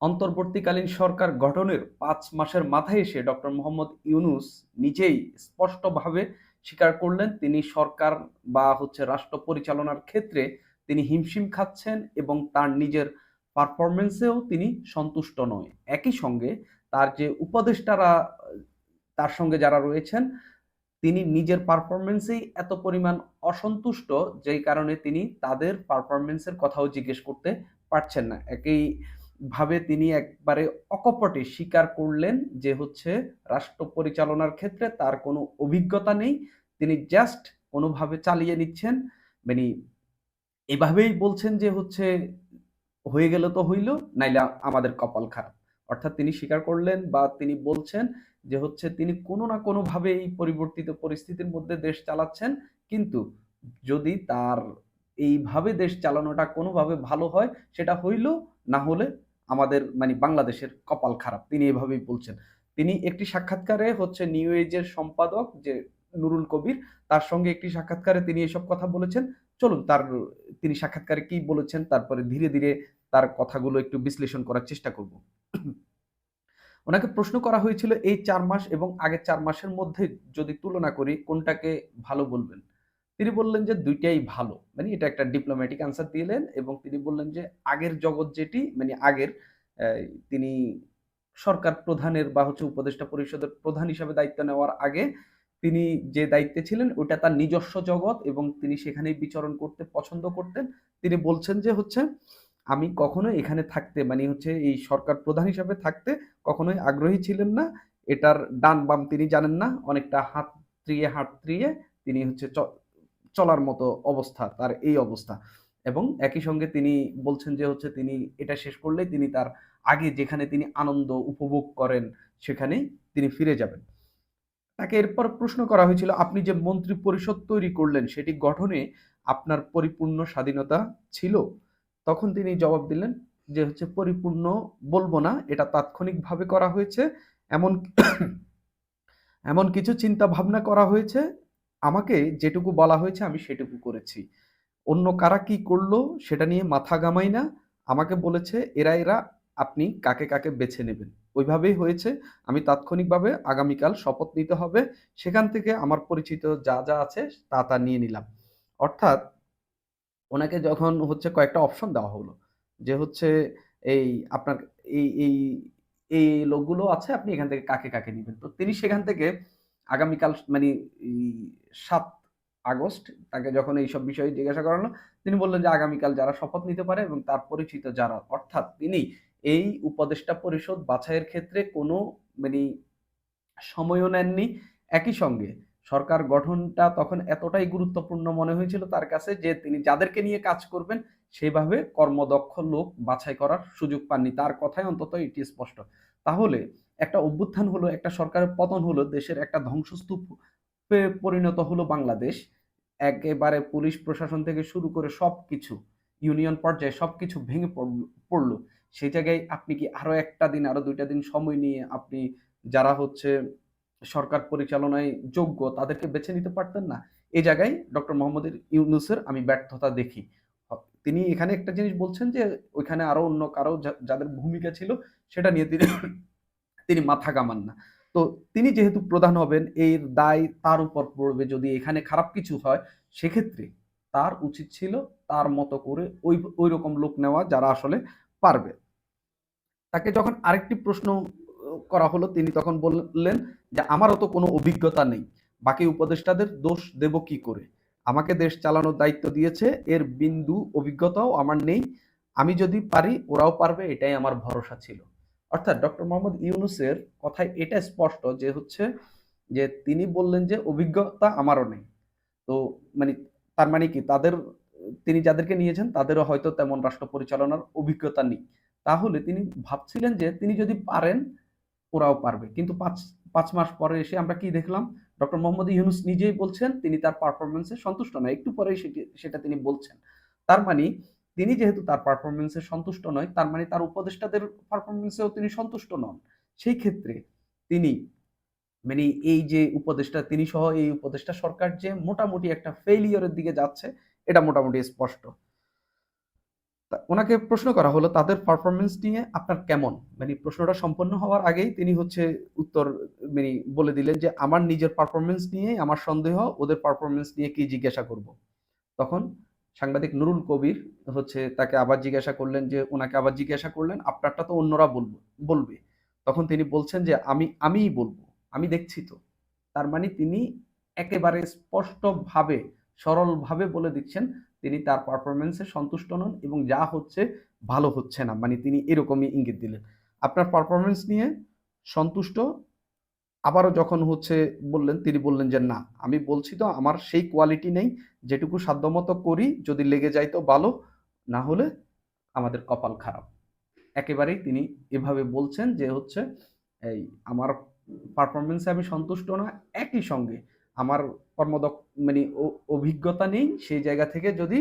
অন্তর্বর্তীকালীন সরকার গঠনের পাঁচ মাসের মাথায় এসে ডক্টর মোহাম্মদ ইউনুস নিজেই স্পষ্টভাবে স্বীকার করলেন, তিনি সরকার বা হচ্ছে রাষ্ট্র পরিচালনার ক্ষেত্রে তিনি হিমশিম খাচ্ছেন এবং তার নিজের পারফরমেন্সেও তিনি সন্তুষ্ট নয়। একই সঙ্গে তার যে উপদেষ্টারা, তার সঙ্গে যারা রয়েছেন, তিনি নিজের পারফরমেন্সেই এত পরিমাণ অসন্তুষ্ট, যেই কারণে তিনি তাদের পারফরমেন্সের কথাও জিজ্ঞেস করতে পারছেন না। একই ভাবে তিনি একবারে অকপটে স্বীকার করলেন যে হচ্ছে রাষ্ট্র পরিচালনার ক্ষেত্রে তার কোনো অভিজ্ঞতা নেই। তিনি জাস্ট কোনোভাবে চালিয়ে নিচ্ছেন। মানে এভাবেই বলছেন যে হচ্ছে হয়ে গেলে তো হইল, নাইলে আমাদের কপাল খারাপ। অর্থাৎ তিনি স্বীকার করলেন বা তিনি বলছেন যে হচ্ছে তিনি কোনো না কোনোভাবে এই পরিবর্তিত পরিস্থিতির মধ্যে দেশ চালাচ্ছেন। কিন্তু যদি তার এইভাবে দেশ চালানোটা কোনোভাবে ভালো হয়, সেটা হইল, না হলে আমাদের মানে বাংলাদেশের কপাল খারাপ। তিনি এভাবেই বলছেন। তিনি একটি সাক্ষাৎকারে হচ্ছে নিউ এজের সম্পাদক যে নুরুল কবির, তার সঙ্গে একটি সাক্ষাৎকারে তিনি এসব কথা বলেছেন। চলুন তার, তিনি সাক্ষাৎকারে কি বলেছেন তারপরে ধীরে ধীরে তার কথাগুলো একটু বিশ্লেষণ করার চেষ্টা করব। ওনাকে প্রশ্ন করা হয়েছিল, এই চার মাস এবং আগের চার মাসের মধ্যে যদি তুলনা করি, কোনটাকে ভালো বলবেন? তিনি বললেন যে দুইটাই ভালো। মানে এটা একটা ডিপ্লোম্যাটিক আনসার দিলেন এবং তিনি বললেন যে আগের জগৎ যেটি মানে আগের তিনি সরকার প্রধানের বা হচ্ছে উপদেষ্টা পরিষদের প্রধান হিসাবে দায়িত্ব নেওয়ার আগে তিনি যে দায়িত্বে ছিলেন ওটা তার নিজস্ব জগৎ এবং তিনি সেখানেই বিচরণ করতে পছন্দ করতেন। তিনি বলছেন যে হচ্ছে, আমি কখনো এখানে থাকতে মানে হচ্ছে এই সরকার প্রধান হিসাবে থাকতে কখনোই আগ্রহী ছিলেন না। এটার ডান বাম তিনি জানেন না। অনেকটা হাত ত্রিয়ে হাত ত্রিয়ে তিনি হচ্ছে চলার মতো অবস্থা, তার এই অবস্থা। এবং একই সঙ্গে তিনি বলছেন যে হচ্ছে তিনি এটা শেষ করলে তিনি তার আগে যেখানে তিনি আনন্দ উপভোগ করেন সেখানেই তিনি ফিরে যাবেন। তাকে এরপর প্রশ্ন করা হয়েছিল, আপনি যে মন্ত্রী পরিষদ তৈরি করলেন সেটি গঠনে আপনার পরিপূর্ণ স্বাধীনতা ছিল? তখন তিনি জবাব দিলেন যে হচ্ছে পরিপূর্ণ বলব না, এটা তাৎক্ষণিকভাবে করা হয়েছে। এমন এমন কিছু চিন্তা ভাবনা করা হয়েছে আমাকে যেটুকু বলা হয়েছে আমি সেটুকু করেছি। অন্য কারা কি করল সেটা নিয়ে মাথা গামাই না। আমাকে বলেছে, এরা এরা, আপনি কাকে কাকে বেছে নেবেন? ওইভাবেই হয়েছে। আমি তাৎক্ষণিকভাবে আগামীকাল শপথ নিতে হবে। সেখান থেকে আমার পরিচিত যা যা আছে তা তা নিয়ে নিলাম। অর্থাৎ ওনাকে যখন হচ্ছে কয়েকটা অপশন দেওয়া হলো। যে হচ্ছে এই আপনার এই এই এই লোকগুলো আছে, আপনি এখান থেকে কাকে কাকে নেবেন? তো তিনি সেখান থেকে আগামীকাল মানে সাত আগস্ট তাকে যখন এইসব বিষয়ে জিজ্ঞাসা করানো তিনি বললেন যে আগামীকাল যারা শপথ নিতে পারে এবং তার পরিচিত যারা, অর্থাৎ তিনি এই উপদেষ্টা পরিষদ বাছাইয়ের ক্ষেত্রে কোনো মানে সময়ও নেননি। একই সঙ্গে সরকার গঠনটা তখন এতটাই গুরুত্বপূর্ণ মনে হয়েছিল তার কাছে যে তিনি যাদেরকে নিয়ে কাজ করবেন, সেভাবে কর্মদক্ষ লোক বাছাই করার সুযোগ পাননি। তার কথায় অন্তত এটি স্পষ্ট। তাহলে একটা অভ্যুত্থান হলো, একটা সরকারের পতন হলো, দেশের একটা ধ্বংসস্তূপ পরিণত হলো বাংলাদেশ। একেবারে পুলিশ প্রশাসন থেকে শুরু করে সব কিছু ইউনিয়ন পর্যায়ে সব কিছু ভেঙে পড়ল সেই জায়গায় আপনি কি আরও একটা দিন আরও দুইটা দিন সময় নিয়ে আপনি যারা হচ্ছে সরকার পরিচালনায় যোগ্য তাদেরকে বেছে নিতে পারতেন না? এই জায়গায় ডক্টর মোহাম্মদ ইউনুসের আমি ব্যর্থতা দেখি। তিনি এখানে একটা জিনিস বলছেন যে, ওইখানে আরও অন্য কারও যাদের ভূমিকা ছিল, সেটা নিয়ে তিনি তিনি মাথা কামান না। তো তিনি যেহেতু প্রধান হবেন, এর দায় তার উপর পড়বে। যদি এখানে খারাপ কিছু হয়, সেক্ষেত্রে তার উচিত ছিল তার মতো করে ওই ওই রকম লোক নেওয়া যারা আসলে পারবে। তাকে যখন আরেকটি প্রশ্ন করা হলো, তিনি তখন বললেন যে, আমারও তো কোনো অভিজ্ঞতা নেই। বাকি উপদেষ্টাদের দোষ দেব কি করে? আমাকে দেশ চালানোর দায়িত্ব দিয়েছে, এর বিন্দু অভিজ্ঞতাও আমার নেই। আমি যদি পারি, ওরাও পারবে, এটাই আমার ভরসা ছিল। অর্থাৎ ডক্টর মোহাম্মদ ইউনুসের কথায় এটা স্পষ্ট যে হচ্ছে যে তিনি বললেন যে অভিজ্ঞতা আমারও নেই। তো মানে তার মানে কি? তাদের, তিনি যাদেরকে নিয়েছেন তাদেরও হয়তো তেমন রাষ্ট্র পরিচালনার অভিজ্ঞতা নেই। তাহলে তিনি ভাবছিলেন যে তিনি যদি পারেন, ওরাও পারবে। কিন্তু পাঁচ পাঁচ মাস পরে এসে আমরা কি দেখলাম? ডক্টর মোহাম্মদ ইউনুস নিজেই বলছেন তিনি তার পারফরমেন্সে সন্তুষ্ট নয়। একটু পরেই সেটা তিনি বলছেন। তার মানে তিনি যেহেতু তার পারফরমেন্সে সন্তুষ্ট নয়, তার মানে তার উপদেষ্টাদের পারফরমেন্সেও তিনি সন্তুষ্ট নন। সেই ক্ষেত্রে তিনি মানে এই যে উপদেষ্টা, তিনি সহ এই উপদেষ্টা সরকার যে মোটামুটি একটা ফেইলিয়রের দিকে যাচ্ছে, এটা মোটামুটি স্পষ্ট। ওনাকে প্রশ্ন করা হলো, তাদের পারফরমেন্স নিয়ে আপনার কেমন? মানে প্রশ্নটা সম্পন্ন হওয়ার আগেই তিনি হচ্ছে উত্তর মানে বলে দিলেন যে, আমার নিজের পারফরমেন্স নিয়ে আমার সন্দেহ, ওদের পারফরমেন্স নিয়ে কি জিজ্ঞাসা করব? তখন সাংবাদিক নুরুল কবির হচ্ছে তাকে আবার জিজ্ঞাসা করলেন যে, ওনাকে আবার জিজ্ঞাসা করলেন? আপনারটা তো অন্যরা বলব, বলবে। তখন তিনি বলছেন যে, আমি, আমিই বলব, আমি দেখছি তো। তার মানে তিনি একেবারে স্পষ্টভাবে, সরলভাবে বলে দিচ্ছেন, তিনি তার পারফরমেন্সে সন্তুষ্ট নন এবং যা হচ্ছে ভালো হচ্ছে না। মানে তিনি এরকমই ইঙ্গিত দিলেন। আপনার পারফরমেন্স নিয়ে সন্তুষ্ট আবারও যখন হচ্ছে বললেন, তিনি বললেন যে, না, আমি বলছি তো আমার সেই কোয়ালিটি নেই, যেটুকু সাধ্যমতো করি, যদি লেগে যায় তো ভালো, না হলে আমাদের কপাল খারাপ। একেবারেই তিনি এভাবে বলছেন যে, হচ্ছে এই আমার পারফরমেন্সে আমি সন্তুষ্ট না, একই সঙ্গে আমার কর্মদক্ষ মানে অভিজ্ঞতা নেই, সেই জায়গা থেকে যদি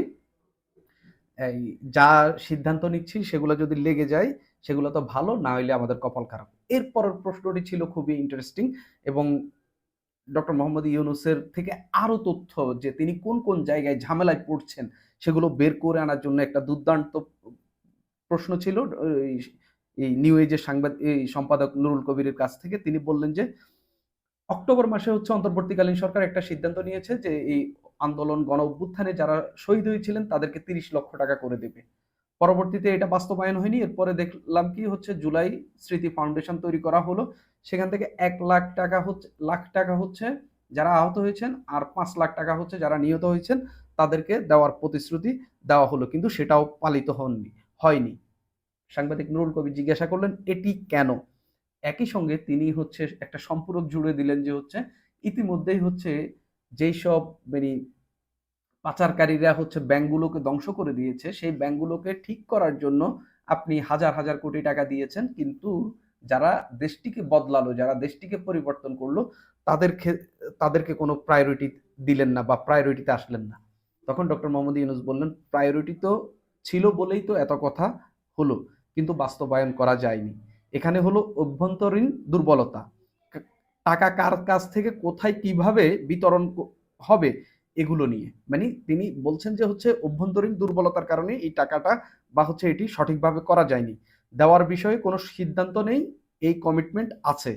এই যা সিদ্ধান্ত নিচ্ছি, সেগুলো যদি লেগে যায়, সেগুলো তো ভালো, না হইলে আমাদের কপাল খারাপ। এরপরের প্রশ্নটি ছিল খুবই ইন্টারেস্টিং এবং ডক্টর মোহাম্মদ ইউনুসের থেকে আরও তথ্য যে তিনি কোন কোন জায়গায় ঝামেলায় পড়ছেন সেগুলো বের করে আনার জন্য একটা দুর্দান্ত প্রশ্ন ছিল। এই- এই নিউ এজের সাংবাদিক এই সম্পাদক নুরুল কবিরের কাছ থেকে তিনি বললেন যে অক্টোবর মাসে হচ্ছে অন্তর্বর্তীকালীন সরকার একটা সিদ্ধান্ত নিয়েছে যে এই আন্দোলন গণ অভ্যুত্থানে যারা শহীদ হয়েছিলেন তাদেরকে তিরিশ লক্ষ টাকা করে দেবে। পরবর্তীতে এটা বাস্তবায়ন হয়নি, এরপরে দেখলাম কি হচ্ছে, জুলাই স্মৃতি ফাউন্ডেশন তৈরি করা হলো। সেখান থেকে এক লাখ টাকা হচ্ছে, লাখ টাকা হচ্ছে যারা আহত হয়েছেন আর পাঁচ লাখ টাকা হচ্ছে যারা নিহত হয়েছেন, তাদেরকে দেওয়ার প্রতিশ্রুতি দেওয়া হলো, কিন্তু সেটাও পালিত হননি, হয়নি। সাংবাদিক নুরুল কবির জিজ্ঞাসা করলেন, এটি কেন? একই সঙ্গে তিনি হচ্ছে একটা সম্পূরক জুড়ে দিলেন যে হচ্ছে, ইতিমধ্যেই হচ্ছে যেই সব মানে পাচারকারীরা হচ্ছে ব্যাংকগুলোকে ধ্বংস করে দিয়েছে। সেই ব্যাংকগুলোকে ঠিক করার জন্য আপনি হাজার হাজার কোটি টাকা দিয়েছেন। কিন্তু যারা দেশটিকে বদলালো, যারা দেশটিকে পরিবর্তন করল, তাদের তাদেরকে কোনো প্রায়োরিটি দিলেন না বা প্রায়োরিটিতে আসলেন না। তখন ডক্টর মোহাম্মদ ইউনুস বললেন প্রায়োরিটি তো ছিল বলেই তো এত কথা হলো, কিন্তু বাস্তবায়ন করা যায়নি। এখানে হলো অভ্যন্তরীণ দুর্বলতা। টাকা কার কাছ থেকে কোথায় কীভাবে বিতরণ হবে এগুলো নিয়ে। মানে তিনি বলছেন যে হচ্ছে অভ্যন্তরীণ দুর্বলতার কারণে এই টাকাটা বা হচ্ছে এটি সঠিকভাবে করা যায়নি। দেওয়ার বিষয়ে কোনো সিদ্ধান্ত নেই, এই কমিটমেন্ট আছে।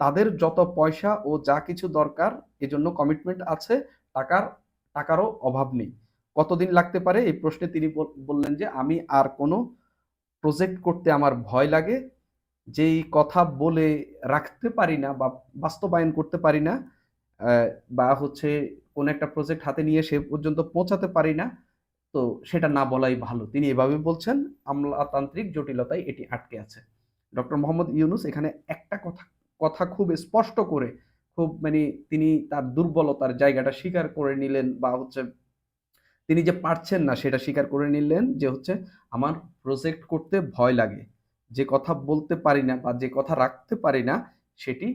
তাদের যত পয়সা ও যা কিছু দরকার, এজন্য কমিটমেন্ট আছে, টাকার, টাকারও অভাব নেই। কতদিন লাগতে পারে? এই প্রশ্নে তিনি বললেন যে আমি আর কোনো প্রজেক্ট করতে আমার ভয় লাগে, যেই কথা বলে রাখতে পারি না বা বাস্তবায়ন করতে পারি না বা হচ্ছে কোন একটা প্রজেক্ট হাতে নিয়ে সে পর্যন্ত পৌঁছাতে পারি না। তো সেটা না বলাই ভালো। তিনি এভাবে বলছেন, আমলাতান্ত্রিক জটিলতায় এটি আটকে আছে। ডক্টর মোহাম্মদ ইউনুস এখানে একটা কথা কথা খুব স্পষ্ট করে খুব মানে তিনি তার দুর্বলতার জায়গাটা স্বীকার করে নিলেন বা হচ্ছে তিনি যে পারছেন না সেটা স্বীকার করে নিলেন যে হচ্ছে, আমার প্রজেক্ট করতে ভয় লাগে। যে কথা বলতে পারি না বা যে কথা রাখতে পারি না, সেটি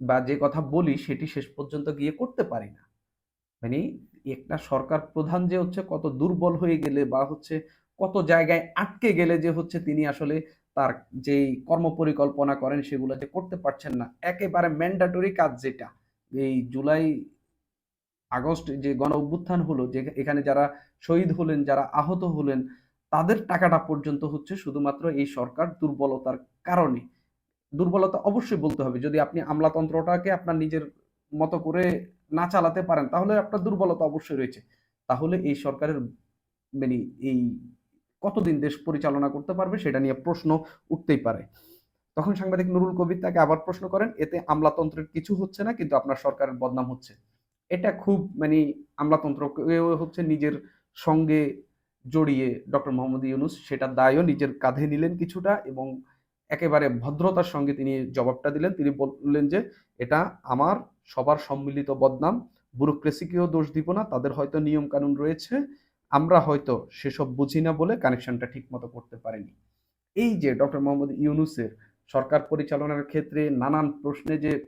বা যে কথা বলি সেটি শেষ পর্যন্ত গিয়ে করতে পারি না। মানে একটা সরকার প্রধান যে হচ্ছে কত দুর্বল হয়ে গেলে বা হচ্ছে কত জায়গায় আটকে গেলে যে হচ্ছে তিনি আসলে তার যেই কর্মপরিকল্পনা করেন সেগুলো যে করতে পারছেন না। একেবারে ম্যান্ডাটরি কাজ যেটা, এই জুলাই আগস্ট যে গণ অভ্যুত্থান হলো, যে এখানে যারা শহীদ হলেন, যারা আহত হলেন, তাদের টাকাটা পর্যন্ত হচ্ছে শুধুমাত্র এই সরকার দুর্বলতার কারণে। দুর্বলতা অবশ্যই বলতে হবে। যদি আপনি আমলাতন্ত্রটাকে আপনার নিজের মতো করে না চালাতে পারেন, তাহলে আপনার দুর্বলতা অবশ্যই রয়েছে। তাহলে এই সরকারের মানে এই কতদিন দেশ পরিচালনা করতে পারবে সেটা নিয়ে প্রশ্ন উঠতেই পারে। তখন সাংবাদিক নুরুল কবির তাকে আবার প্রশ্ন করেন, এতে আমলাতন্ত্রের কিছু হচ্ছে না, কিন্তু আপনার সরকারের বদনাম হচ্ছে। এটা খুব মানে আমলাতন্ত্রকেও হচ্ছে নিজের সঙ্গে জড়িয়ে ডক্টর মোহাম্মদ ইউনুস সেটা দায়ও নিজের কাঁধে নিলেন কিছুটা এবং একেবারে ভদ্রতার সঙ্গে তিনি জবাবটা দিলেন। তিনি বললেন যে, এটা আমার সবার সম্মিলিত বদনাম। ব্যুরোক্রেসিকেও দোষ দিব না। তাদের হয়তো নিয়ম কানুন রয়েছে। আমরা হয়তো সেসব বুঝি না বলে কানেকশনটা ঠিক মতো করতে পারিনি। এই যে ডক্টর মোহাম্মদ ইউনুসের সরকার পরিচালনার ক্ষেত্রে নানান প্রশ্নে যে,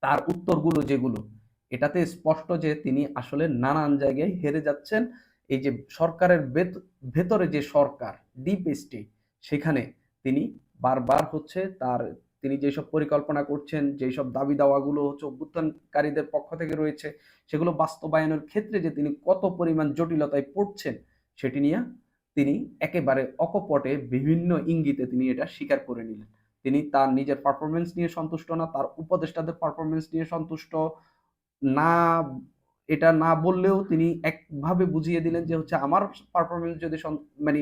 তার উত্তরগুলো যেগুলো, এটাতে স্পষ্ট যে তিনি আসলে নানান জায়গায় হেরে যাচ্ছেন। এই যে সরকারের ভেত- ভেতরে যে সরকার, ডিপ স্টেট, সেখানে তিনি বারবার হচ্ছে তার, তিনি যেসব পরিকল্পনা করছেন, যেসব দাবি দাওয়াগুলো হচ্ছে অভ্যুত্থানকারীদের পক্ষ থেকে রয়েছে, সেগুলো বাস্তবায়নের ক্ষেত্রে যে তিনি কত পরিমাণ জটিলতায় পড়ছেন, সেটি নিয়ে তিনি একেবারে অকপটে বিভিন্ন ইঙ্গিতে তিনি এটা স্বীকার করে নিলেন। তিনি তার নিজের পারফরমেন্স নিয়ে সন্তুষ্ট না, তার উপদেষ্টাদের পারফরমেন্স নিয়ে সন্তুষ্ট না, এটা না বললেও তিনি একভাবে বুঝিয়ে দিলেন যে হচ্ছে আমার পারফরমেন্স যদি মানে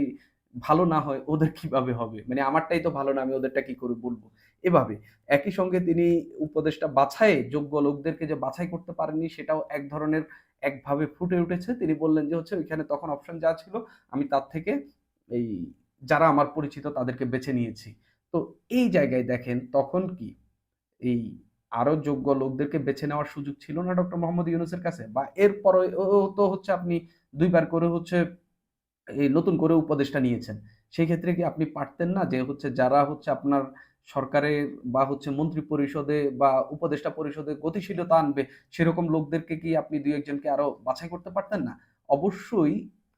ভালো না হয় ওদের কীভাবে হবে? মানে আমারটাই তো ভালো না, আমি ওদেরটা কি করে বলব? এভাবে। একই সঙ্গে তিনি উপদেষ্টা বাছাইয়ে যোগ্য লোকদেরকে যে বাছাই করতে পারেননি, সেটাও এক ধরনের একভাবে ফুটে উঠেছে। তিনি বললেন যে, হচ্ছে ওইখানে তখন অপশন যা ছিল, আমি তার থেকে এই যারা আমার পরিচিত তাদেরকে বেছে নিয়েছি। তো এই জায়গায় দেখেন তখন কি? এই আরও যোগ্য লোকদেরকে বেছে নেওয়ার সুযোগ ছিল না ডক্টর মোহাম্মদ ইউনুসের কাছে? বা এরপরে তো হচ্ছে আপনি দুইবার করে হচ্ছে এই নতুন করে উপদেষ্টা নিয়েছেন। সেই ক্ষেত্রে কি আপনি পারতেন না যে হচ্ছে যারা হচ্ছে আপনার সরকারের বা হচ্ছে মন্ত্রী পরিষদে বা উপদেষ্টা পরিষদে গতিশীলতা আনবে, সেরকম লোকদেরকে কি আপনি দুই একজনকে আরও বাছাই করতে পারতেন না? অবশ্যই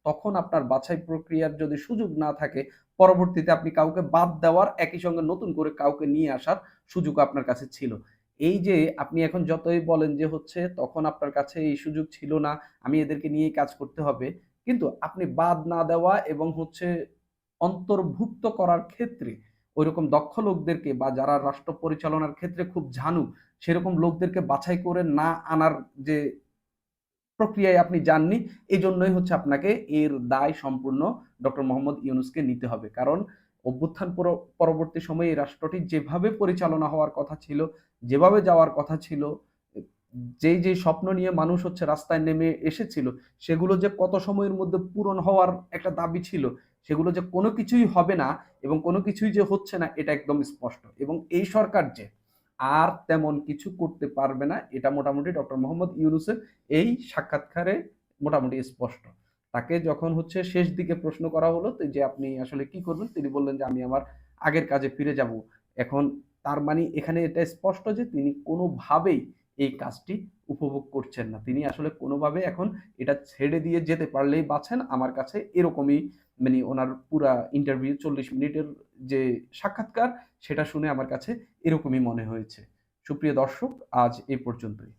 তখন আপনার বাছাই প্রক্রিয়ার যদি সুযোগ না থাকে, পরবর্তীতে আপনি কাউকে বাদ দেওয়ার একই সঙ্গে নতুন করে কাউকে নিয়ে আসার সুযোগ আপনার কাছে ছিল। এই যে আপনি এখন যতই বলেন যে হচ্ছে তখন আপনার কাছে এই সুযোগ ছিল না, আমি এদেরকে নিয়েই কাজ করতে হবে কিন্তু আপনি বাদ না দেওয়া এবং হচ্ছে অন্তর্ভুক্ত করার ক্ষেত্রে ওইরকম দক্ষ লোকদেরকে বা যারা রাষ্ট্র পরিচালনার ক্ষেত্রে খুব ঝানু, সেরকম লোকদেরকে বাছাই করে না আনার যে প্রক্রিয়ায় আপনি যাননি এই জন্যই হচ্ছে আপনাকে এর দায় সম্পূর্ণ ডক্টর মোহাম্মদ ইউনুসকে নিতে হবে। কারণ অভ্যুত্থান পর- পরবর্তী সময়ে এই রাষ্ট্রটি যেভাবে পরিচালনা হওয়ার কথা ছিল, যেভাবে যাওয়ার কথা ছিল যেই যে স্বপ্ন নিয়ে মানুষ হচ্ছে রাস্তায় নেমে এসেছিল, সেগুলো যে কত সময়ের মধ্যে পূরণ হওয়ার একটা দাবি ছিল, সেগুলো যে কোনো কিছুই হবে না এবং কোনো কিছুই যে হচ্ছে না, এটা একদম স্পষ্ট। এবং এই সরকার যে আর তেমন কিছু করতে পারবে না, এটা মোটামুটি ডক্টর মোহাম্মদ ইউনুসের এই সাক্ষাৎকারে মোটামুটি স্পষ্ট। তাকে যখন হচ্ছে শেষ দিকে প্রশ্ন করা হলো যে আপনি আসলে কি করবেন, তিনি বললেন যে আমি আমার আগের কাজে ফিরে যাব। এখন তার মানে এখানে এটা স্পষ্ট যে তিনি কোনোভাবেই এই কাজটি উপভোগ করছেন না। তিনি আসলে কোনোভাবে এখন এটা ছেড়ে দিয়ে যেতে পারলেই বাছেন আমার কাছে এরকমই মানে ওনার পুরা ইন্টারভিউ চল্লিশ মিনিটের যে সাক্ষাৎকার, সেটা শুনে আমার কাছে এরকমই মনে হয়েছে। সুপ্রিয় দর্শক, আজ এ পর্যন্তই।